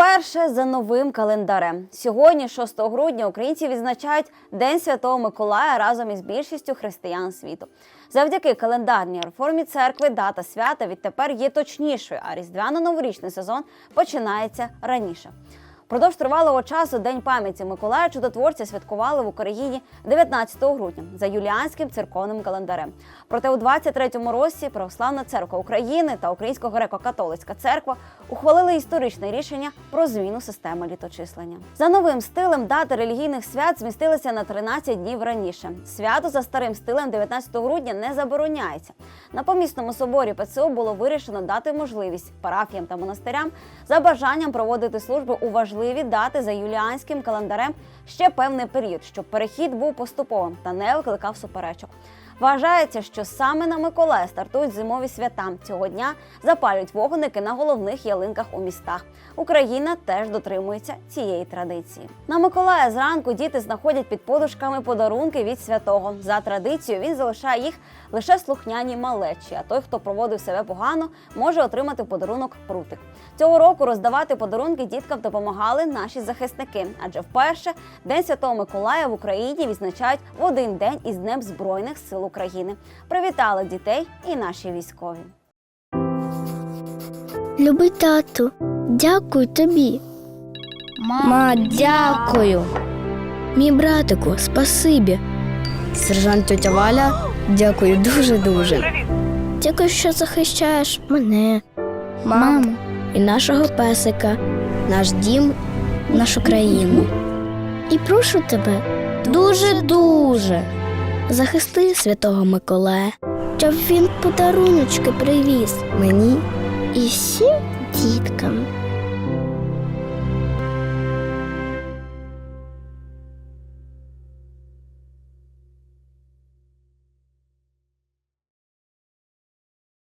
Вперше за новим календарем. Сьогодні, 6 грудня, українці відзначають День Святого Миколая разом із більшістю християн світу. Завдяки календарній реформі церкви дата свята відтепер є точнішою, а різдвяно-новорічний сезон починається раніше. Продовж тривалого часу День пам'яті Миколая чудотворця святкували в Україні 19 грудня за юліанським церковним календарем. Проте у 23-му році Православна церква України та Українсько-греко-католицька церква ухвалили історичне рішення про зміну системи літочислення. За новим стилем дати релігійних свят змістилися на 13 днів раніше. Свято за старим стилем 19 грудня не забороняється. На помісному соборі ПЦУ було вирішено дати можливість парафіям та монастирям за бажанням проводити служби у важливі дати за юліанським календарем ще певний період, щоб перехід був поступовим та не викликав суперечок. Вважається, що саме на Миколая стартують зимові свята. Цього дня запалюють вогники на головних ялинках у містах. Україна теж дотримується цієї традиції. На Миколая зранку діти знаходять під подушками подарунки від святого. За традицією він залишає їх лише слухняні малечі. А той, хто проводив себе погано, може отримати подарунок прутик. Цього року роздавати подарунки діткам допомагали наші захисники, адже вперше День Святого Миколая в Україні відзначають в один день із Днем Збройних сил України. Привітали дітей і наші військові. Любий тату, дякую тобі. Ма, дякую. Мій братику, спасибі. Сержант тетя Валя, дякую дуже-дуже. Дякую, що захищаєш мене, Мам, і нашого песика, наш дім, нашу країну. і прошу тебе, Дуже-дуже. Захисти святого Миколая, щоб він подаруночки привіз Мені і всім діткам.